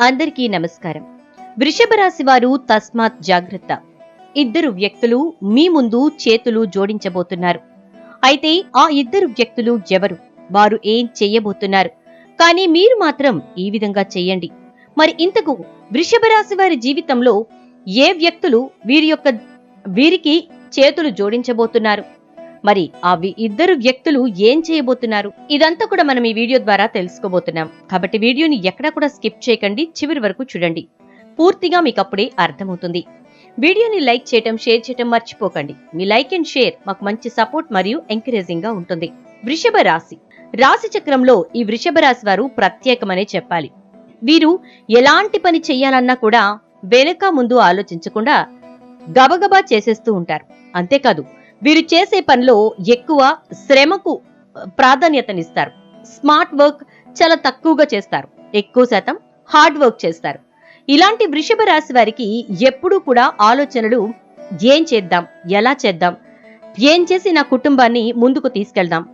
అందరికీ నమస్కారం. వృషభ రాశి వారు తస్మాత్ జాగ్రత్త. ఇద్దరు వ్యక్తులు మీ ముందు చేతులు జోడించబోతున్నారు. అయితే ఆ ఇద్దరు వ్యక్తులు ఎవరు? వారు ఏం చెయ్యబోతున్నారు కానీ మీరు మాత్రం ఈ విధంగా చెయ్యండి మరి ఇంతకు వృషభ రాశి వారి జీవితంలో ఏ వ్యక్తులు వీరి యొక్క వీరికి చేతులు జోడించబోతున్నారు? మరి ఆ ఇద్దరు వ్యక్తులు ఏం చేయబోతున్నారు? ఇదంతా కూడా మనం ఈ వీడియో ద్వారా తెలుసుకోబోతున్నాం. కాబట్టి వీడియోని ఎక్కడా కూడా స్కిప్ చేయకండి చివరి వరకు చూడండి. పూర్తిగా మీకు అప్పుడే అర్థమవుతుంది. వీడియోని లైక్ చేయటం షేర్ చేయటం మర్చిపోకండి. మీ లైక్ అండ్ షేర్ మాకు మంచి సపోర్ట్ మరియు ఎంకరేజింగ్గా ఉంటుంది. వృషభ రాశి. రాశి చక్రంలో ఈ వృషభ రాశి వారు ప్రత్యేకమనే చెప్పాలి. వీరు ఎలాంటి పని చేయాలన్నా కూడా వెనక ముందు ఆలోచించకుండా గబగబా చేసేస్తూ ఉంటారు. అంతేకాదు వీరు చేసే పనిలో ఎక్కువ శ్రమకు ప్రాధాన్యతనిస్తారు. స్మార్ట్ వర్క్ చాలా తక్కువగా చేస్తారు. ఎక్కువ శాతం హార్డ్ వర్క్ చేస్తారు. ఇలాంటి వృషభ రాశి వారికి ఎప్పుడూ కూడా ఆలోచనలు ఏం చేద్దాం? ఎలా చేద్దాం? ఏం చేసి నా కుటుంబాన్ని ముందుకు తీసుకెళ్దాం?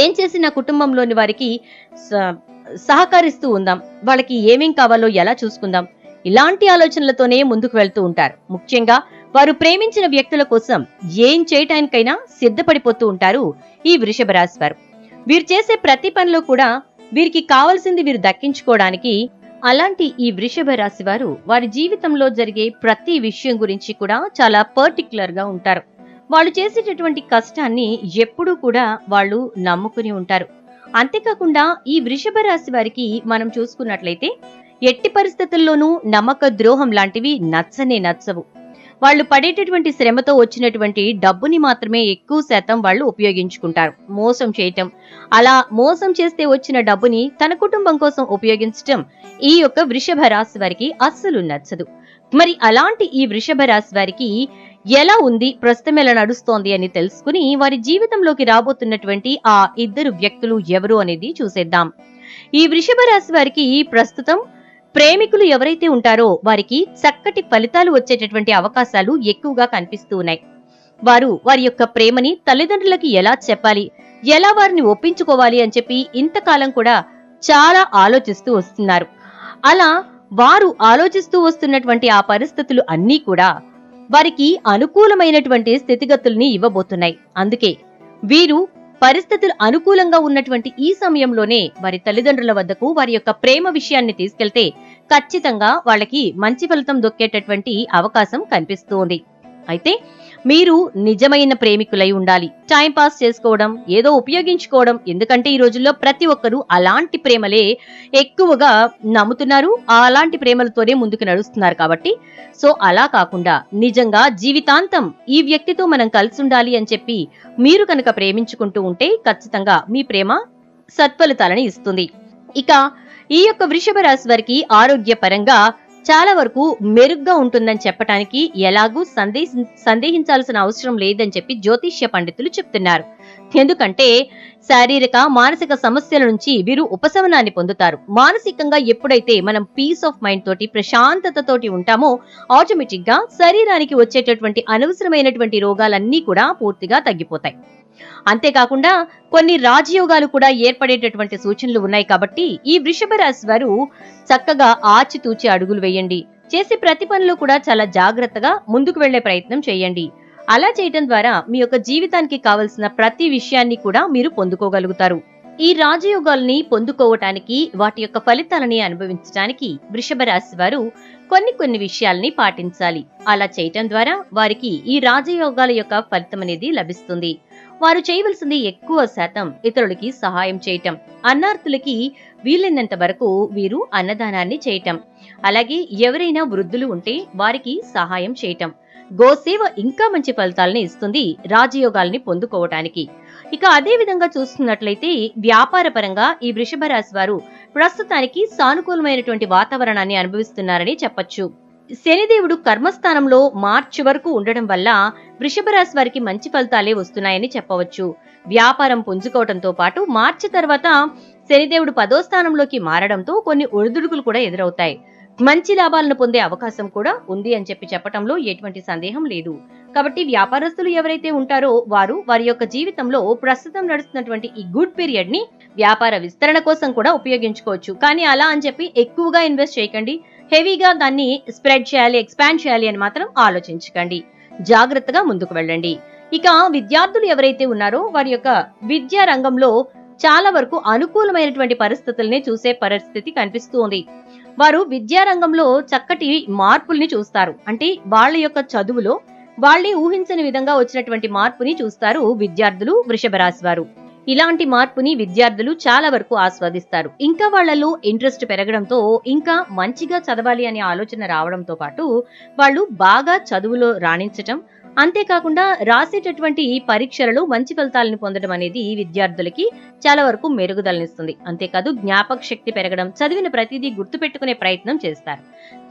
ఏం చేసి నా కుటుంబంలోని వారికి స- సహకరిస్తూ ఉందాం? వాళ్ళకి ఏమేం కావాలో ఎలా చూసుకుందాం? ఇలాంటి ఆలోచనలతోనే ముందుకు వెళ్తూ ఉంటారు. ముఖ్యంగా వారు ప్రేమించిన వ్యక్తుల కోసం ఏం చేయటానికైనా సిద్ధపడిపోతూ ఉంటారు ఈ వృషభ రాశి వారు వీరు చేసే ప్రతి పనిలో కూడా వీరికి కావలసింది వీరు దక్కించుకోవడానికి అలాంటి ఈ వృషభ రాశి వారు వారి జీవితంలో జరిగే ప్రతి విషయం గురించి కూడా చాలా పర్టికులర్గా ఉంటారు. వాళ్ళు చేసేటటువంటి కష్టాన్ని ఎప్పుడూ కూడా వాళ్ళు నమ్ముకుని ఉంటారు. అంతేకాకుండా ఈ వృషభ రాశి వారికి మనం చూసుకున్నట్లయితే ఎట్టి పరిస్థితుల్లోనూ నమ్మక ద్రోహం లాంటివి నచ్చనే నచ్చవు. వాళ్ళు పడేటటువంటి శ్రమతో వచ్చినటువంటి డబ్బుని మాత్రమే ఎక్కువ శాతం వాళ్ళు ఉపయోగించుకుంటారు. మోసం చేయటం. అలా మోసం చేస్తే వచ్చిన డబ్బుని తన కుటుంబం కోసం ఉపయోగించటం ఈ యొక్క వృషభ రాశి వారికి అస్సలు నచ్చదు. మరి అలాంటి ఈ వృషభ రాశి వారికి ఎలా ఉంది ప్రస్తుతం ఎలా నడుస్తోంది అని తెలుసుకుని వారి జీవితంలోకి రాబోతున్నటువంటి ఆ ఇద్దరు వ్యక్తులు ఎవరు అనేది చూసేద్దాం. ఈ వృషభ రాశి వారికి ప్రస్తుతం ప్రేమికులు ఎవరైతే ఉంటారో వారికి చక్కటి ఫలితాలు వచ్చేటటువంటి అవకాశాలు ఎక్కువగా కనిపిస్తూ ఉన్నాయి. వారు వారి యొక్క ప్రేమని తల్లిదండ్రులకి ఎలా చెప్పాలి ఎలా వారిని ఒప్పించుకోవాలి అని చెప్పి ఇంతకాలం కూడా చాలా ఆలోచిస్తూ వస్తున్నారు. అలా వారు ఆలోచిస్తూ వస్తున్నటువంటి ఆ పరిస్థితులు అన్నీ కూడా వారికి అనుకూలమైనటువంటి స్థితిగతుల్ని ఇవ్వబోతున్నాయి. అందుకే వీరు పరిస్థితులు అనుకూలంగా ఉన్నటువంటి ఈ సమయంలోనే వారి తల్లిదండ్రుల వద్దకు వారి యొక్క ప్రేమ విషయాన్ని తీసుకెళ్తే ఖచ్చితంగా వాళ్ళకి మంచి ఫలితం దొక్కేటటువంటి అవకాశం కనిపిస్తోంది. అయితే మీరు నిజమైన ప్రేమికులై ఉండాలి. టైం పాస్ చేసుకోవడం ఏదో ఉపయోగించుకోవడం ఎందుకంటే ఈ రోజుల్లో ప్రతి ఒక్కరూ అలాంటి ప్రేమలే ఎక్కువగా నమ్ముతున్నారు. అలాంటి ప్రేమలతోనే ముందుకు నడుస్తున్నారు కాబట్టి. సో అలా కాకుండా నిజంగా జీవితాంతం ఈ వ్యక్తితో మనం కలిసి ఉండాలి అని చెప్పి మీరు కనుక ప్రేమించుకుంటూ ఉంటే ఖచ్చితంగా మీ ప్రేమ సత్ఫలితాలని ఇస్తుంది. ఇక ఈ యొక్క వృషభ రాశి వారికి ఆరోగ్యపరంగా చాలా వరకు మెరుగ్గా ఉంటుందని చెప్పటానికి ఎలాగూ సందేశ సందేహించాల్సిన అవసరం లేదని చెప్పి జ్యోతిష్య పండితులు చెప్తున్నారు. ఎందుకంటే శారీరక మానసిక సమస్యల నుంచి వీరు ఉపశమనాన్ని పొందుతారు. మానసికంగా ఎప్పుడైతే మనం పీస్ ఆఫ్ మైండ్ తోటి ప్రశాంతతతోటి ఉంటామో ఆటోమేటిక్గా శరీరానికి వచ్చేటటువంటి అనవసరమైనటువంటి రోగాలన్నీ కూడా పూర్తిగా తగ్గిపోతాయి. అంతేకాకుండా కొన్ని రాజయోగాలు కూడా ఏర్పడేటటువంటి సూచనలు ఉన్నాయి కాబట్టి ఈ వృషభ రాశి వారు చక్కగా ఆచితూచి అడుగులు వేయండి. చేసే ప్రతి పనిలో కూడా చాలా జాగ్రత్తగా ముందుకు వెళ్ళే ప్రయత్నం చేయండి. అలా చేయటం ద్వారా మీ యొక్క జీవితానికి కావలసిన ప్రతి విషయాన్ని కూడా మీరు పొందుకోగలుగుతారు. ఈ రాజయోగాల్ని పొందుకోవటానికి వాటి యొక్క ఫలితాలని అనుభవించడానికి వృషభ రాశి వారు కొన్ని కొన్ని విషయాల్ని పాటించాలి. అలా చేయటం ద్వారా వారికి ఈ రాజయోగాల యొక్క ఫలితం అనేది లభిస్తుంది. వారు చేయవలసింది ఎక్కువ శాతం ఇతరులకి సహాయం చేయటం. అన్నార్థులకి వీలైనంత వరకు వీరు అన్నదానాన్ని చేయటం. అలాగే ఎవరైనా వృద్ధులు ఉంటే వారికి సహాయం చేయటం. గోసేవ ఇంకా మంచి ఫలితాలని ఇస్తుంది రాజయోగాల్ని పొందుకోవటానికి. ఇక అదే విధంగా చూస్తున్నట్లయితే వ్యాపార పరంగా ఈ వృషభ రాశి వారు ప్రస్తుతానికి సానుకూలమైనటువంటి వాతావరణాన్ని అనుభవిస్తున్నారని చెప్పొచ్చు. శనిదేవుడు కర్మస్థానంలో మార్చి వరకు ఉండడం వల్ల వృషభ రాశి వారికి మంచి ఫలితాలే వస్తున్నాయని చెప్పవచ్చు. వ్యాపారం పుంజుకోవడంతో పాటు మార్చి తర్వాత శనిదేవుడు పదో స్థానంలోకి మారడంతో కొన్ని ఒడిదుడుకులు కూడా ఎదురవుతాయి. మంచి లాభాలను పొందే అవకాశం కూడా ఉంది అని చెప్పి చెప్పటంలో ఎటువంటి సందేహం లేదు. కాబట్టి వ్యాపారస్తులు ఎవరైతే ఉంటారో వారు వారి యొక్క జీవితంలో ప్రస్తుతం నడుస్తున్నటువంటి ఈ గుడ్ పీరియడ్ని వ్యాపార విస్తరణ కోసం కూడా ఉపయోగించుకోవచ్చు. కానీ అలా అని చెప్పి ఎక్కువగా ఇన్వెస్ట్ చేయకండి. హెవీగా దాన్ని స్ప్రెడ్ చేయాలి ఎక్స్పాండ్ చేయాలి అని మాత్రం ఆలోచించకండి. జాగ్రత్తగా ముందుకు వెళ్ళండి. ఇక విద్యార్థులు ఎవరైతే ఉన్నారో వారి యొక్క విద్యా రంగంలో చాలా వరకు అనుకూలమైనటువంటి పరిస్థితుల్ని చూసే పరిస్థితి కనిపిస్తుంది వారు విద్యారంగంలో చక్కటి మార్పుల్ని చూస్తారు. అంటే వాళ్ళ యొక్క చదువులో వాళ్ళే ఊహించని విధంగా వచ్చినటువంటి మార్పుని చూస్తారు విద్యార్థులు వృషభ రాశి వారు. ఇలాంటి మార్పుని విద్యార్థులు చాలా వరకు ఆస్వాదిస్తారు. ఇంకా వాళ్ళలో ఇంట్రెస్ట్ పెరగడంతో ఇంకా మంచిగా చదవాలి అనే ఆలోచన రావడంతో పాటు వాళ్ళు బాగా చదువులో రాణించటం అంతేకాకుండా రాసేటటువంటి పరీక్షలలో మంచి ఫలితాలను పొందడం అనేది విద్యార్థులకి చాలా వరకు మెరుగుదలనిస్తుంది. అంతేకాదు జ్ఞాపక శక్తి పెరగడం చదివిన ప్రతిదీ గుర్తుపెట్టుకునే ప్రయత్నం చేస్తారు.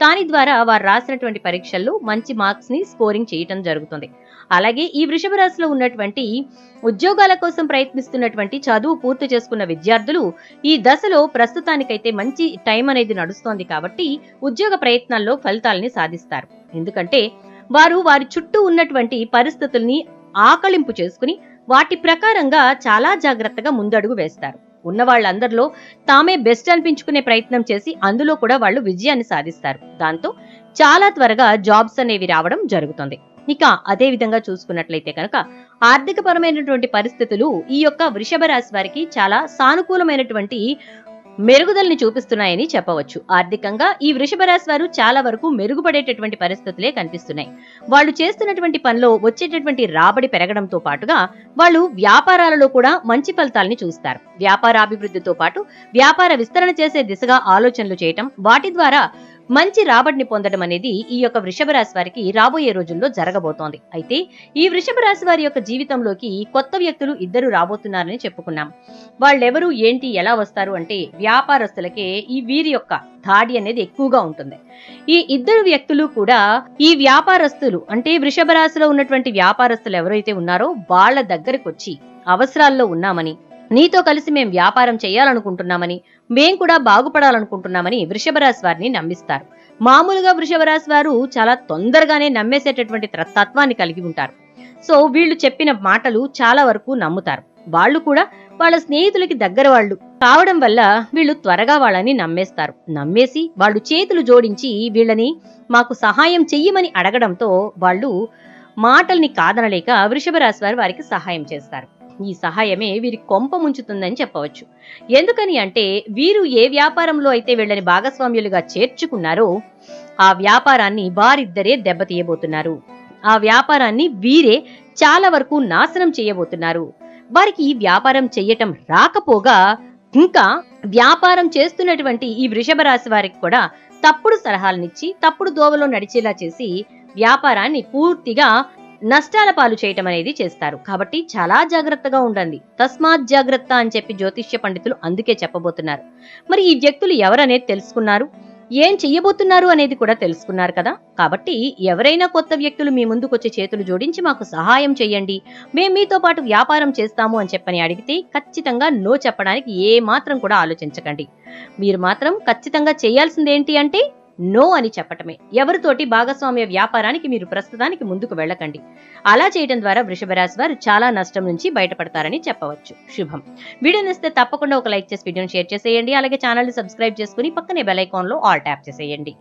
దాని ద్వారా వారు రాసినటువంటి పరీక్షల్లో మంచి మార్క్స్ని స్కోరింగ్ చేయటం జరుగుతుంది. అలాగే ఈ వృషభ రాశిలో ఉన్నటువంటి ఉద్యోగాల కోసం ప్రయత్నిస్తున్నటువంటి చదువు పూర్తి చేసుకున్న విద్యార్థులు ఈ దశలో ప్రస్తుతానికైతే మంచి టైం అనేది నడుస్తోంది కాబట్టి ఉద్యోగ ప్రయత్నాల్లో ఫలితాలని సాధిస్తారు. ఎందుకంటే వారు వారి చుట్టూ ఉన్నటువంటి పరిస్థితుల్ని ఆకలింపు చేసుకుని వాటి ప్రకారంగా చాలా జాగ్రత్తగా ముందడుగు వేస్తారు. ఉన్న వాళ్ళందరిలో తామే బెస్ట్ అనిపించుకునే ప్రయత్నం చేసి అందులో కూడా వాళ్ళు విజయాన్ని సాధిస్తారు. దాంతో చాలా త్వరగా జాబ్స్ అనేవి రావడం జరుగుతుంది. ఇక అదే విధంగా చూసుకున్నట్లయితే కనుక ఆర్థిక పరమైనటువంటి పరిస్థితులు ఈ యొక్క వృషభ రాశి వారికి చాలా సానుకూలమైనటువంటి మెరుగుదలని చూపిస్తున్నాయని చెప్పవచ్చు. ఆర్థికంగా ఈ వృషభ రాశి వారు చాలా వరకు మెరుగుపడేటటువంటి పరిస్థితులే కనిపిస్తున్నాయి. వాళ్ళు చేస్తున్నటువంటి పనిలో వచ్చేటటువంటి రాబడి పెరగడంతో పాటుగా వాళ్ళు వ్యాపారాలలో కూడా మంచి ఫలితాలని చూస్తారు. వ్యాపారాభివృద్ధితో పాటు వ్యాపార విస్తరణ చేసే దిశగా ఆలోచనలు చేయటం వాటి ద్వారా మంచి రాబడిని పొందడం అనేది ఈ యొక్క వృషభ రాశి వారికి రాబోయే రోజుల్లో జరగబోతోంది. అయితే ఈ వృషభ రాశి వారి యొక్క జీవితంలోకి కొత్త వ్యక్తులు ఇద్దరు రాబోతున్నారని చెప్పుకున్నాం. వాళ్ళెవరు ఏంటి ఎలా వస్తారు అంటే వ్యాపారస్తులకే ఈ వీరి యొక్క దాడి అనేది ఎక్కువగా ఉంటుంది. ఈ ఇద్దరు వ్యక్తులు కూడా ఈ వ్యాపారస్తులు అంటే వృషభ రాశిలో ఉన్నటువంటి వ్యాపారస్తులు ఎవరైతే ఉన్నారో వాళ్ళ దగ్గరకు వచ్చి అవసరాల్లో ఉన్నామని నీతో కలిసి మేం వ్యాపారం చేయాలనుకుంటున్నామని మేం కూడా బాగుపడాలనుకుంటున్నామని వృషభరాశి వారిని నమ్మిస్తారు. మామూలుగా వృషభరాశి వారు చాలా తొందరగానే నమ్మేసేటటువంటి తత్వాన్ని కలిగి ఉంటారు. సో వీళ్ళు చెప్పిన మాటలు చాలా వరకు నమ్ముతారు. వాళ్ళు కూడా వాళ్ళ స్నేహితులకి దగ్గర వాళ్ళు కావడం వల్ల వీళ్ళు త్వరగా వాళ్ళని నమ్మేస్తారు. నమ్మేసి వాళ్ళు చేతులు జోడించి వీళ్ళని మాకు సహాయం చెయ్యమని అడగడంతో వాళ్ళు మాటల్ని కాదనలేక వృషభ రాశి వారు వారికి సహాయం చేస్తారు. ఈ సహాయమే వీరి కొంప ముంచుతుందని చెప్పవచ్చు. ఎందుకని అంటే వీరు ఏ వ్యాపారంలో అయితే వీళ్ళని భాగస్వామ్యులుగా చేర్చుకున్నారో ఆ వ్యాపారాన్ని వారిద్దరే దెబ్బతీయబోతున్నారు. ఆ వ్యాపారాన్ని వీరే చాలా వరకు నాశనం చేయబోతున్నారు. వారికి ఈ వ్యాపారం చెయ్యటం రాకపోగా ఇంకా వ్యాపారం చేస్తున్నటువంటి ఈ వృషభ రాశి వారికి కూడా తప్పుడు సలహాలనిచ్చి తప్పుడు దోవలో నడిచేలా చేసి వ్యాపారాన్ని పూర్తిగా నష్టాల పాలు చేయటం అనేది చేస్తారు. కాబట్టి చాలా జాగ్రత్తగా ఉండండి. తస్మాత్ జాగ్రత్త అని చెప్పి జ్యోతిష్య పండితులు అందుకే చెప్పబోతున్నారు. మరి ఈ వ్యక్తులు ఎవరనేది తెలుసుకున్నారు? ఏం చెయ్యబోతున్నారు అనేది కూడా తెలుసుకున్నారు కదా? కాబట్టి ఎవరైనా కొత్త వ్యక్తులు మీ ముందుకొచ్చే చేతులు జోడించి మాకు సహాయం చేయండి మేము మీతో పాటు వ్యాపారం చేస్తాము అని చెప్పని అడిగితే ఖచ్చితంగా నో చెప్పడానికి ఏ మాత్రం కూడా ఆలోచించకండి. మీరు మాత్రం ఖచ్చితంగా చేయాల్సిందేంటి అంటే నో అని చెప్పటమే. ఎవరితోటి భాగస్వామ్య వ్యాపారానికి మీరు ప్రస్తుతానికి ముందుకు వెళ్ళకండి. అలా చేయడం ద్వారా వృషభరాశి వారు చాలా నష్టం నుంచి బయటపడతారని చెప్పవచ్చు. శుభం. వీడియోని ఇస్తే తప్పకుండా ఒక లైక్ చేసి వీడియోని షేర్ చేసేయండి. అలాగే ఛానల్ని సబ్స్క్రైబ్ చేసుకుని పక్కనే బెల్ ఐకాన్లో ఆల్ ట్యాప్ చేసేయండి.